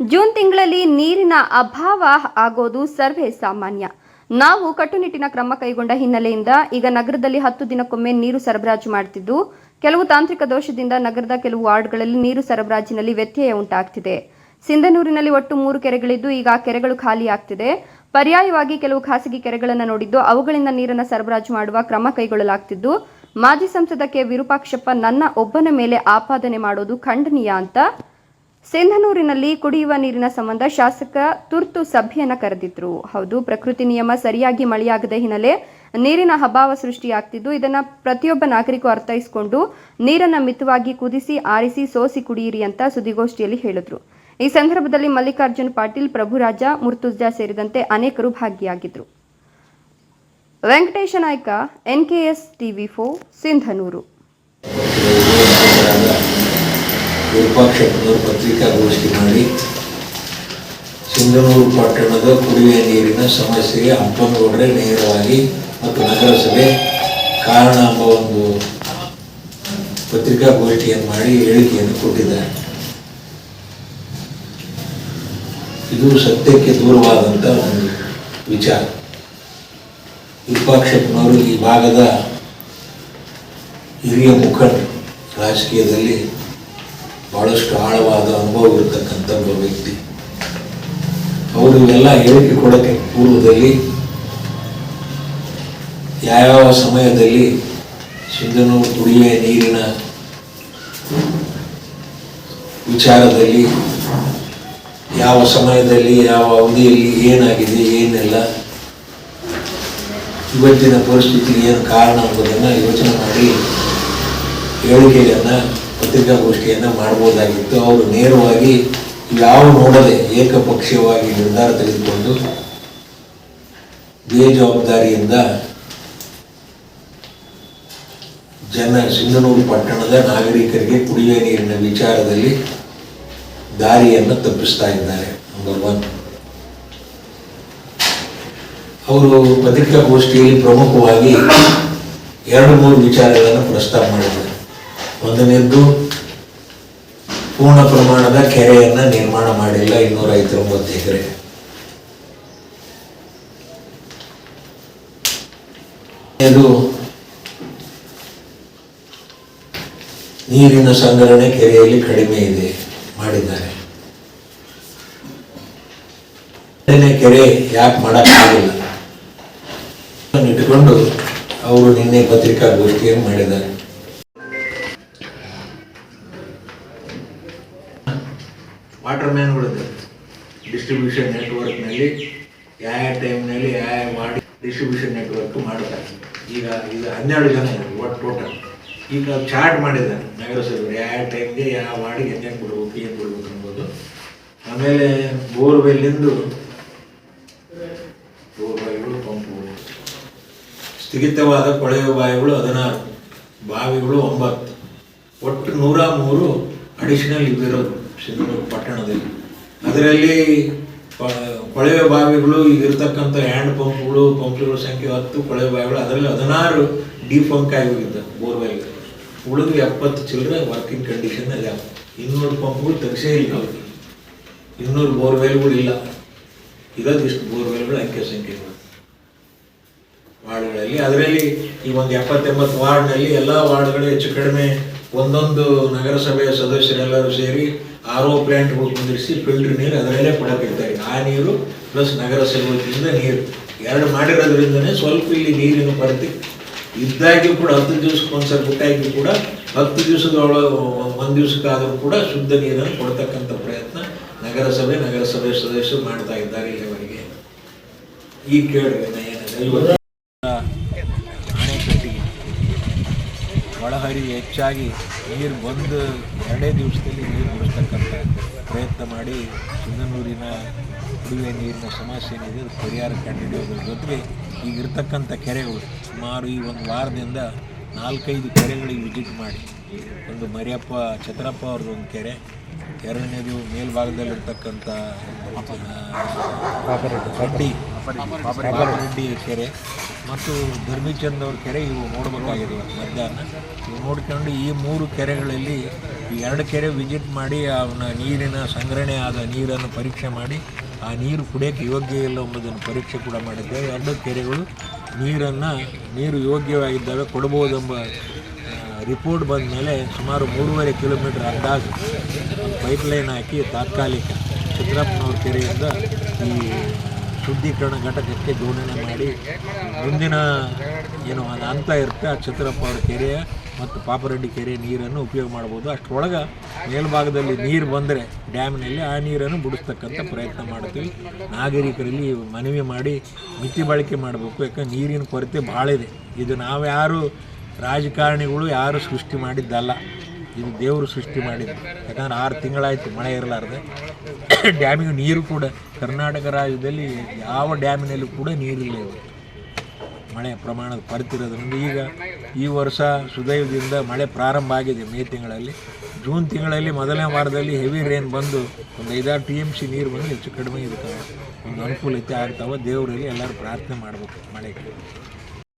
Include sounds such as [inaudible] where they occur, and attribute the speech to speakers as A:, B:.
A: June ತಿಂಗಳಲ್ಲಿ ನೀರಿನ ಅಭಾವ ಆಗೋದು ಸರ್ವೇ ಸಾಮಾನ್ಯ. ನಾವು ಕಟ್ಟುನಿಟ್ಟಿನ ಕ್ರಮ ಕೈಗೊಂಡ ಹಿನ್ನೆಲೆಯಿಂದ ಈಗ ನಗರದಲ್ಲಿ ಹತ್ತು ದಿನಕ್ಕೊಮ್ಮೆ ನೀರು ಸರಬರಾಜು ಮಾಡುತ್ತಿದ್ದು ಕೆಲವು ತಾಂತ್ರಿಕ ದೋಷದಿಂದ ನಗರದ ಕೆಲವು ವಾರ್ಡ್ಗಳಲ್ಲಿ ನೀರು ಸರಬರಾಜಿನಲ್ಲಿ ವ್ಯತ್ಯಯ ಉಂಟಾಗ್ತಿದೆ. ಸಿಂಧನೂರಿನಲ್ಲಿ ಒಟ್ಟು ಮೂರು ಕೆರೆಗಳಿದ್ದು, ಈಗ ಆ ಕೆರೆಗಳು ಖಾಲಿ ಆಗ್ತಿದೆ. ಪರ್ಯಾಯವಾಗಿ ಕೆಲವು ಖಾಸಗಿ ಕೆರೆಗಳನ್ನು ನೋಡಿದ್ದು, ಅವುಗಳಿಂದ ನೀರನ್ನು ಸರಬರಾಜು ಮಾಡುವ ಕ್ರಮ ಕೈಗೊಳ್ಳಲಾಗ್ತಿದ್ದು. ಮಾಜಿ ಸಂಸದ ಕೆ. ವಿರೂಪಾಕ್ಷಪ್ಪ, ನನ್ನ ಒಬ್ಬನ ಮೇಲೆ ಆಪಾದನೆ ಮಾಡೋದು ಖಂಡನೀಯ ಅಂತ ಸಿಂಧನೂರಿನಲ್ಲಿ ಕುಡಿಯುವ ನೀರಿನ ಸಂಬಂಧ ಶಾಸಕ ತುರ್ತು ಸಭೆಯನ್ನ ಕರೆದಿದ್ರು. ಹೌದು, ಪ್ರಕೃತಿ ನಿಯಮ ಸರಿಯಾಗಿ ಮಳೆಯಾಗದ ಹಿನ್ನೆಲೆ ನೀರಿನ ಅಭಾವ ಸೃಷ್ಟಿಯಾಗ್ತಿದ್ದು, ಇದನ್ನ ಪ್ರತಿಯೊಬ್ಬ ನಾಗರಿಕರು ಅರ್ಥೈಸಿಕೊಂಡು ನೀರನ್ನ ಮಿತವಾಗಿ ಕುದಿಸಿ, ಆರಿಸಿ, ಸೋಸಿ ಕುಡಿಯಿರಿ ಅಂತ ಸುದ್ದಿಗೋಷ್ಠಿಯಲ್ಲಿ ಹೇಳಿದ್ರು. ಈ ಸಂದರ್ಭದಲ್ಲಿ ಮಲ್ಲಿಕಾರ್ಜುನ್ ಪಾಟೀಲ್, ಪ್ರಭುರಾಜ ಮುರ್ತುಜಾ ಸೇರಿದಂತೆ ಅನೇಕರು ಭಾಗಿಯಾಗಿದ್ರು. ವೆಂಕಟೇಶ ನಾಯ್ಕ ಎನ್ಕೆಎಸ್ ಟಿವಿ ಫೋ ಸಿಂಧನೂರು.
B: ವಿರೂಪಾಕ್ಷಪ್ಪನವರು ಪತ್ರಿಕಾಗೋಷ್ಠಿ ಮಾಡಿ ಸಿಂಧನೂರು ಪಟ್ಟಣದ ಕುಡಿಯುವ ನೀರಿನ ಸಮಸ್ಯೆಗೆ ಹಂಪನಗೌಡರೆ ನೇರವಾಗಿ ಮತ್ತು ನಗರಸಭೆ ಕಾರಣ ಎಂಬ ಒಂದು ಪತ್ರಿಕಾಗೋಷ್ಠಿಯನ್ನು ಮಾಡಿ ಹೇಳಿಕೆಯನ್ನು ಕೊಟ್ಟಿದ್ದಾರೆ. ಇದು ಸತ್ಯಕ್ಕೆ ದೂರವಾದಂಥ ಒಂದು ವಿಚಾರ. ವಿರೂಪಾಕ್ಷಪ್ಪನವರು ಈ ಭಾಗದ ಹಿರಿಯ ಮುಖಂಡ ರಾಜಕೀಯದಲ್ಲಿ ಬಹಳಷ್ಟು ಆಳವಾದ ಅನುಭವ ಇರತಕ್ಕಂಥ ಒಬ್ಬ ವ್ಯಕ್ತಿ. ಅವರು ಇವೆಲ್ಲ ಹೇಳಿಕೆ ಕೊಡೋಕ್ಕೆ ಪೂರ್ವದಲ್ಲಿ ಯಾವ್ಯಾವ ಸಮಯದಲ್ಲಿ ಸಿಂಧನೂರು ಕುಡಿಯುವ ನೀರಿನ ವಿಚಾರದಲ್ಲಿ, ಯಾವ ಸಮಯದಲ್ಲಿ, ಯಾವ ಅವಧಿಯಲ್ಲಿ ಏನಾಗಿದೆ, ಏನೆಲ್ಲ, ಇವತ್ತಿನ ಪರಿಸ್ಥಿತಿಗೆ ಏನು ಕಾರಣ ಅನ್ನೋದನ್ನು ಯೋಚನೆ ಮಾಡಿ ಹೇಳಿಕೆಯನ್ನು ಪತ್ರಿಕಾಗೋಷ್ಠಿಯನ್ನು ಮಾಡ್ಬೋದಾಗಿತ್ತು. ಅವರು ನೇರವಾಗಿ ಯಾವ ನೋಡದೆ ಏಕಪಕ್ಷೀಯವಾಗಿ ನಿರ್ಧಾರ ತೆಗೆದುಕೊಂಡು ಬೇಜವಾಬ್ದಾರಿಯಿಂದ ಜನ ಸಿಂಧನೂರು ಪಟ್ಟಣದ ನಾಗರಿಕರಿಗೆ ಕುಡಿಯುವ ನೀರಿನ ವಿಚಾರದಲ್ಲಿ ದಾರಿಯನ್ನು ತಪ್ಪಿಸ್ತಾ ಇದ್ದಾರೆ ನಂಬರ್ ಒನ್ ಅವರು ಪತ್ರಿಕಾಗೋಷ್ಠಿಯಲ್ಲಿ ಪ್ರಮುಖವಾಗಿ ಎರಡು, ಮೂರು ವಿಚಾರಗಳನ್ನು ಪ್ರಸ್ತಾಪ ಮಾಡಿದ್ದಾರೆ. ಒಂದನೇದ್ದು, ಪೂರ್ಣ ಪ್ರಮಾಣದ ಕೆರೆಯನ್ನು ನಿರ್ಮಾಣ ಮಾಡಿಲ್ಲ ಇನ್ನೂರ ಐವತ್ತೊಂಬತ್ತು ಎಕರೆ. ನೀರಿನ ಸಂಗ್ರಹಣೆ ಕೆರೆಯಲ್ಲಿ ಕಡಿಮೆ ಇದೆ ಮಾಡಿದ್ದಾರೆ. ಕೆರೆ ಯಾಕೆ ಮಾಡೋಕ್ಕಾಗಿಲ್ಲ? ಇಟ್ಟುಕೊಂಡು ಅವರು ನಿನ್ನೆ ಪತ್ರಿಕಾಗೋಷ್ಠಿಯನ್ನು ಮಾಡಿದ್ದಾರೆ. ಮ್ಯಾನ್ಗಳಿದೆ ಡಿಸ್ಟ್ರಿಬ್ಯೂಷನ್ ನೆಟ್ವರ್ಕ್ನಲ್ಲಿ ಯಾವ ಟೈಮ್ನಲ್ಲಿ ಯಾವ ಮಾಡಿ ಡಿಸ್ಟ್ರಿಬ್ಯೂಷನ್ ನೆಟ್ವರ್ಕ್ ಮಾಡ್ತಾರೆ. ಈಗ ಈಗ ಹನ್ನೆರಡು ಜನ ಒಟ್ಟು ಟೋಟಲ್ ಈಗ ಚಾರ್ಟ್ ಮಾಡಿದ್ದಾರೆ ಸರ್ ಯಾವ ಟೈಮ್ಗೆ ಯಾವ ವಾರ್ಡಿಗೆ ಎಣ್ಣೆ ಕೊಡ್ಬೇಕು, ಏನು ಕೊಡ್ಬೇಕು ಅನ್ಬೋದು ಆಮೇಲೆ ಬೋರ್ವೆಲ್ಲಿಂದು ಬೋರ್ವೆಲ್ಗಳು ಪಂಪ್ಗಳು ಸ್ಥಗಿತವಾದ ಕೊಳವೆ ಬಾವಿಗಳು ಹದಿನಾರು, ಬಾವಿಗಳು ಒಂಬತ್ತು. ಒಟ್ಟು ನೂರ ಮೂರು ಅಡಿಷನಲ್ ಇವಿರೋದು ಸಿಂಧನೂರು ಪಟ್ಟಣದಲ್ಲಿ. ಅದರಲ್ಲಿ ಕೊಳವೆ ಬಾವಿಗಳು ಈಗ ಇರ್ತಕ್ಕಂಥ ಹ್ಯಾಂಡ್ ಪಂಪ್ಗಳು ಪಂಪ್ಗಳ ಸಂಖ್ಯೆ ಹತ್ತು, ಕೊಳವೆ ಬಾವಿಗಳು, ಅದರಲ್ಲಿ ಹದಿನಾರು ಡಿಫಂಕ್ ಆಗಿ ಹೋಗಿದ್ದ ಬೋರ್ವೆಲ್. ಉಳಿದು ಎಪ್ಪತ್ತು ಚಿಲ್ಲರೆ ವರ್ಕಿಂಗ್ ಕಂಡೀಷನ್ ಯಾವ ಇನ್ನೂರು ಪಂಪ್ಗಳು ತೆಗೆಸೇ ಇಲ್ಲ ಅವ್ರಿಗೆ ಇನ್ನೂರು ಬೋರ್ವೆಲ್ಗಳು ಇಲ್ಲ. ಇರೋದು ಇಷ್ಟು ಬೋರ್ವೆಲ್ಗಳು, ಅಂಕೆ ಸಂಖ್ಯೆಗಳು. ವಾರ್ಡ್ಗಳಲ್ಲಿ, ಅದರಲ್ಲಿ ಈ ಒಂದು ಎಪ್ಪತ್ತೆಂಬತ್ತು ವಾರ್ಡ್ನಲ್ಲಿ ಎಲ್ಲ ವಾರ್ಡ್ಗಳು ಹೆಚ್ಚು ಕಡಿಮೆ ಒಂದೊಂದು ನಗರಸಭೆಯ ಸದಸ್ಯರೆಲ್ಲರೂ ಸೇರಿ ಆರ್ ಒ ಪ್ಲ್ಯಾಂಟ್ಗಳು ಕುಂದಿರಿಸಿ ಫಿಲ್ಟರ್ ನೀರು ಅದರಲ್ಲೇ ಕೊಡಕ್ಕಿರ್ತಾರೆ ಆ ನೀರು ಪ್ಲಸ್ ನಗರ ವತಿಯಿಂದ ನೀರು. ಎರಡು ಮಾಡಿರೋದ್ರಿಂದನೇ ಸ್ವಲ್ಪ ಇಲ್ಲಿ ನೀರಿನ ಕೊರತೆ ಇದ್ದಾಗಿಯೂ ಕೂಡ ಹತ್ತು ದಿವಸಕ್ಕೆ ಒಂದ್ಸರಿ ಬಿಟ್ಟಾಗ್ಯೂ ಕೂಡ ಹತ್ತು ದಿವಸದ ಒಳ ಒಂದು ದಿವಸಕ್ಕಾದರೂ ಕೂಡ ಶುದ್ಧ ನೀರನ್ನು ಕೊಡ್ತಕ್ಕಂಥ ಪ್ರಯತ್ನ ನಗರಸಭೆ ನಗರಸಭೆ ಸದಸ್ಯರು ಮಾಡ್ತಾ ಇದ್ದಾರೆ ಇಲ್ಲಿವರೆಗೆ. ಈಗ ಕೇಳಿದ್ರೆ ಏನಿದೆ ಇವತ್ತು ಅಣೆಕಟ್ಟಿಗೆ ಒಳಹರಿ ಹೆಚ್ಚಾಗಿ ನೀರು ಬಂದು ಎರಡೇ ದಿವಸದಲ್ಲಿ ನೀರು ಬಿಡಿಸ್ತಕ್ಕಂಥ ಪ್ರಯತ್ನ ಮಾಡಿ ಸಿಂಧನೂರಿನ ಕುಡಿಯುವ ನೀರಿನ ಸಮಸ್ಯೆ ಏನಿದೆ ಅದು ಪರಿಹಾರ ಕಂಡುಹಿಡಿಯೋದ್ರ ಜೊತೆಗೆ ಈಗ ಇರ್ತಕ್ಕಂಥ ಕೆರೆಗಳು ಸುಮಾರು ಈ ಒಂದು ವಾರದಿಂದ ನಾಲ್ಕೈದು ಕೆರೆಗಳಿಗೆ ವಿಸಿಟ್ ಮಾಡಿ. ಒಂದು ಮರಿಯಪ್ಪ ಛತ್ರಪ್ಪ ಅವ್ರದ್ದು ಒಂದು ಕೆರೆ ಎರಡನೇದು ಮೇಲ್ಭಾಗದಲ್ಲಿರ್ತಕ್ಕಂಥ ರೆಡ್ಡಿ ರೆಡ್ಡಿ ಕೆರೆ. ಮತ್ತು ಧರ್ಮಿಚಂದ್ ಅವ್ರ ಕೆರೆ ಇವು ನೋಡಬೇಕಾಗಿದೆ ಮಧ್ಯಾಹ್ನ. ಇವು ನೋಡ್ಕೊಂಡು ಈ ಮೂರು ಕೆರೆಗಳಲ್ಲಿ ಈ ಎರಡು ಕೆರೆ ವಿಸಿಟ್ ಮಾಡಿ ಅವನ ನೀರಿನ ಸಂಗ್ರಹಣೆ ಆದ ನೀರನ್ನು ಪರೀಕ್ಷೆ ಮಾಡಿ ಆ ನೀರು ಕುಡಿಯೋಕ್ಕೆ ಯೋಗ್ಯ ಇಲ್ಲ ಎಂಬುದನ್ನು ಪರೀಕ್ಷೆ ಕೂಡ ಮಾಡಿದ್ದೇವೆ. ಎರಡು ಕೆರೆಗಳು ನೀರನ್ನು, ನೀರು ಯೋಗ್ಯವಾಗಿದ್ದಾವೆ, ಕೊಡ್ಬೋದೆಂಬ ರಿಪೋರ್ಟ್ ಬಂದ ಮೇಲೆ ಸುಮಾರು ಮೂರುವರೆ ಕಿಲೋಮೀಟರ್ ಅಂದಾಜು ಪೈಪ್ಲೈನ್ ಹಾಕಿ ತಾತ್ಕಾಲಿಕ ಚಿತ್ರಪ್ಪನವ್ರ ಕೆರೆಯಿಂದ ಈ ಶುದ್ಧೀಕರಣ ಘಟಕಕ್ಕೆ ಜೋಡಣೆ ಮಾಡಿ ಮುಂದಿನ ಏನು ಅದು ಅಂತ ಇರುತ್ತೆ, ಆ ಚಿತ್ರಪ್ಪ ಅವರ ಕೆರೆ ಮತ್ತು ಪಾಪರೆಡ್ಡಿ ಕೆರೆ ನೀರನ್ನು ಉಪಯೋಗ ಮಾಡ್ಬೋದು. ಅಷ್ಟರೊಳಗೆ ಮೇಲ್ಭಾಗದಲ್ಲಿ ನೀರು ಬಂದರೆ ಡ್ಯಾಮ್ನಲ್ಲಿ ಆ ನೀರನ್ನು ಬಿಡಿಸ್ತಕ್ಕಂಥ ಪ್ರಯತ್ನ ಮಾಡ್ತೀವಿ. ನಾಗರಿಕರಲ್ಲಿ ಮನವಿ ಮಾಡಿ ಮಿತಿ ಬಳಕೆ ಮಾಡಬೇಕು, ಯಾಕಂದ್ರೆ ನೀರಿನ ಕೊರತೆ ಭಾಳ ಇದೆ. ಇದು ನಾವು ಯಾರು ರಾಜಕಾರಣಿಗಳು ಯಾರು ಸೃಷ್ಟಿ ಮಾಡಿದ್ದಲ್ಲ, ಇದು ದೇವರು ಸೃಷ್ಟಿ ಮಾಡಿದ್ದು. ಯಾಕಂದ್ರೆ ಆರು ತಿಂಗಳಾಯಿತು ಮಳೆ ಇರಲಾರ್ದೆ. [coughs] ಡ್ಯಾಮಿಗೆ ನೀರು ಕೂಡ ಕರ್ನಾಟಕ ರಾಜ್ಯದಲ್ಲಿ ಯಾವ ಡ್ಯಾಮಿನಲ್ಲೂ ಕೂಡ ನೀರಿಲ್ಲ ಮಳೆ ಪ್ರಮಾಣದ ಕೊರತಿರೋದ್ರಿಂದ ಈಗ ಈ ವರ್ಷ ಸುದೈವದಿಂದ ಮಳೆ ಪ್ರಾರಂಭ ಆಗಿದೆ ಮೇ ತಿಂಗಳಲ್ಲಿ. ಜೂನ್ ತಿಂಗಳಲ್ಲಿ ಮೊದಲನೇ ವಾರದಲ್ಲಿ ಹೆವಿ ರೇನ್ ಬಂದು ಒಂದು ಐದಾರು ಟಿ ಎಂ ಸಿ ನೀರು ಬಂದು ಹೆಚ್ಚು ಕಡಿಮೆ ಇರ್ತವೆ. ಒಂದು ಅನುಕೂಲತೆ ಆಗ್ತಾವೆ, ದೇವರಲ್ಲಿ ಎಲ್ಲರೂ ಪ್ರಾರ್ಥನೆ ಮಾಡಬೇಕು ಮಳೆಗೆ.